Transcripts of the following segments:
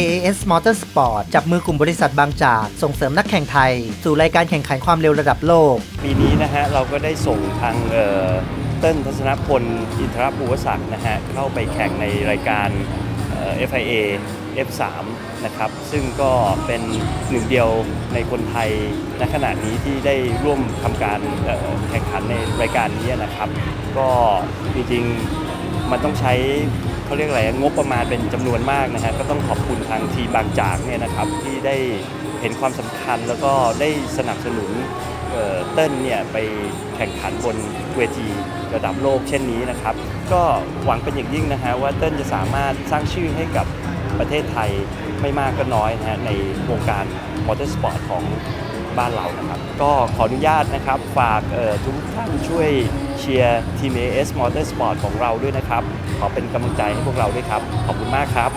AAS Motorsport จับมือกลุ่มบริษัทบางจาก ส่งเสริมนักแข่งไทย สู่รายการแข่งขันความเร็วระดับโลก ปีนี้นะฮะ เราก็ได้ส่งทางเติ้ลทัศนพล อินทรภูวศักดิ์นะฮะ เข้าไปแข่งในรายการ FIA F3 นะครับ ซึ่งก็เป็นหนึ่งเดียวในคนไทยณขณะนี้ที่ได้ร่วมทำการแข่งขันในรายการนี้นะครับ ก็จริงๆมันต้องใช้ เขาเรียกอะไรงบประมาณเป็นจำนวนมากนะฮะก็ต้องขอบคุณทางทีมบางจากเนี่ยนะครับที่ได้เห็นความสำคัญแล้วก็ได้สนับสนุนเอ่อเต้นเนี่ยไปแข่งขันบนเวทีระดับโลกเช่นนี้นะครับ ก็หวังเป็นอย่างยิ่งนะฮะว่าเต้นจะสามารถสร้างชื่อให้กับประเทศไทยไม่มากก็น้อยนะฮะในวงการมอเตอร์สปอร์ตของ บ้านเรานะครับ ก็ขออนุญาตนะครับ ฝากทุกท่านช่วยเชียร์ทีม AS Motorsport ของเราด้วยนะครับ ขอเป็นกำลังใจให้พวกเราด้วยครับ ขอบคุณมากครับ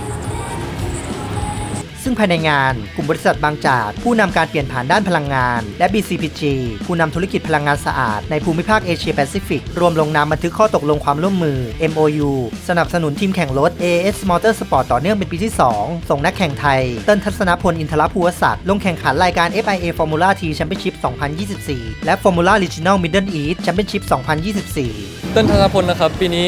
ภายในงาน กลุ่มบริษัทบางจาก ผู้นำการเปลี่ยนผ่านด้านพลังงาน และ BCPG ผู้นำธุรกิจพลังงานสะอาด ในภูมิภาคเอเชียแปซิฟิก รวมลงนามบันทึกข้อตกลงความร่วมมือ MOU สนับสนุนทีมแข่งรถ AS Motorsport ต่อเนื่องเป็นปีที่ 2 ส่งนักแข่งไทย เติ้ลทัศนพลอินทรภูวศักดิ์ลงแข่งขันรายการ FIA Formula T Championship 2024 และ Formula Regional Middle East Championship 2024 เต้นธนพลนะครับปีนี้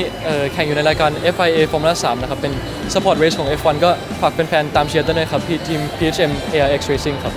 แข่งอยู่ในรายการ FIA Formula 3นะครับเป็น Support Race ของ F1 ก็ฝากเป็นแฟนๆตามเชียร์ด้วยครับที่ทีม PHM ARX Racing ครับ